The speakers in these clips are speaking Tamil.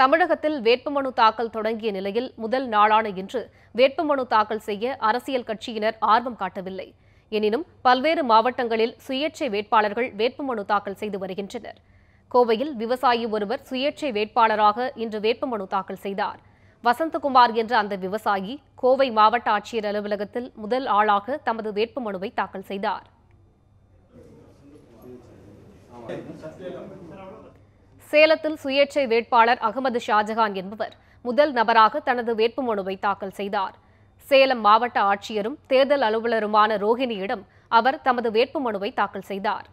தமிழகத்தில் வேட்புமனு தாக்கல் தொடங்கிய நிலையில் முதல் நாளான இன்று வேட்புமனு தாக்கல் செய்ய அரசியல் கட்சியினர் ஆர்வம் காட்டவில்லை. எனினும் பல்வேறு மாவட்டங்களில் சுயேட்சை வேட்பாளர்கள் வேட்புமனு தாக்கல் செய்து வருகின்றனர். கோவையில் விவசாயி ஒருவர் சுயேட்சை வேட்பாளராக இன்று வேட்புமனு தாக்கல் செய்தார். வசந்தகுமார் என்ற அந்த விவசாயி கோவை மாவட்ட ஆட்சியர் அலுவலகத்தில் முதல் ஆளாக தமது வேட்புமனுவை தாக்கல் செய்தார். சேலத்தில் சுயேட்சை வேட்பாளர் அகமது ஷாஜகான் என்பவர் முதல் நபராக தனது வேட்புமனுவை தாக்கல் செய்தார். சேலம் மாவட்ட ஆட்சியரும் தேர்தல் அலுவலருமான ரோஹிணியிடம் அவர் தமது வேட்புமனுவை தாக்கல் செய்தார்.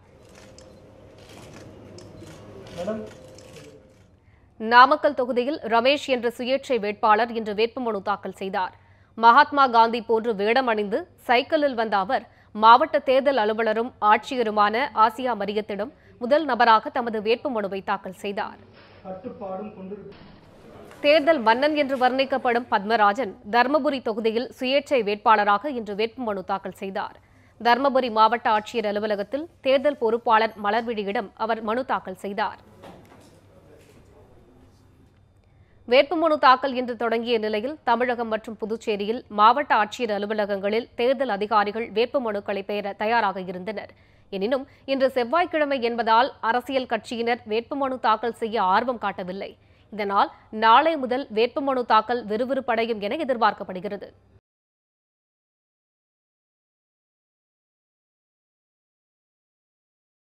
நாமக்கல் தொகுதியில் ரமேஷ் என்ற சுயேட்சை வேட்பாளர் இன்று வேட்புமனு தாக்கல் செய்தார். மகாத்மா காந்தி போன்று வேடம் அணிந்து சைக்கிளில் வந்த அவர் மாவட்ட தேர்தல் அலுவலரும் ஆட்சியருமான ஆசியா மரியத்திடம் முதல் நபராக தமது வேட்புமனுவை தாக்கல் செய்தார். தேர்தல் மன்னன் என்று வர்ணிக்கப்படும் பத்மராஜன் தர்மபுரி தொகுதியில் சுயேட்சை வேட்பாளராக இன்று வேட்புமனு தாக்கல் செய்தார். தர்மபுரி மாவட்ட ஆட்சியர் அலுவலகத்தில் தேர்தல் பொறுப்பாளர் மலர்விழியிடம் அவர் மனு தாக்கல் செய்தார். வேட்புமனு தாக்கல் இன்று தொடங்கிய நிலையில் தமிழகம் மற்றும் புதுச்சேரியில் மாவட்ட ஆட்சியர் அலுவலகங்களில் தேர்தல் அதிகாரிகள் வேட்புமனுக்களை பெற தயாராக இருந்தனர். எனினும் இன்று செவ்வாய்க்கிழமை என்பதால் அரசியல் கட்சியினர் வேட்புமனு தாக்கல் செய்ய ஆர்வம் காட்டவில்லை. இதனால் நாளை முதல் வேட்புமனு தாக்கல் விறுவிறுப்படையும் என எதிர்பார்க்கப்படுகிறது.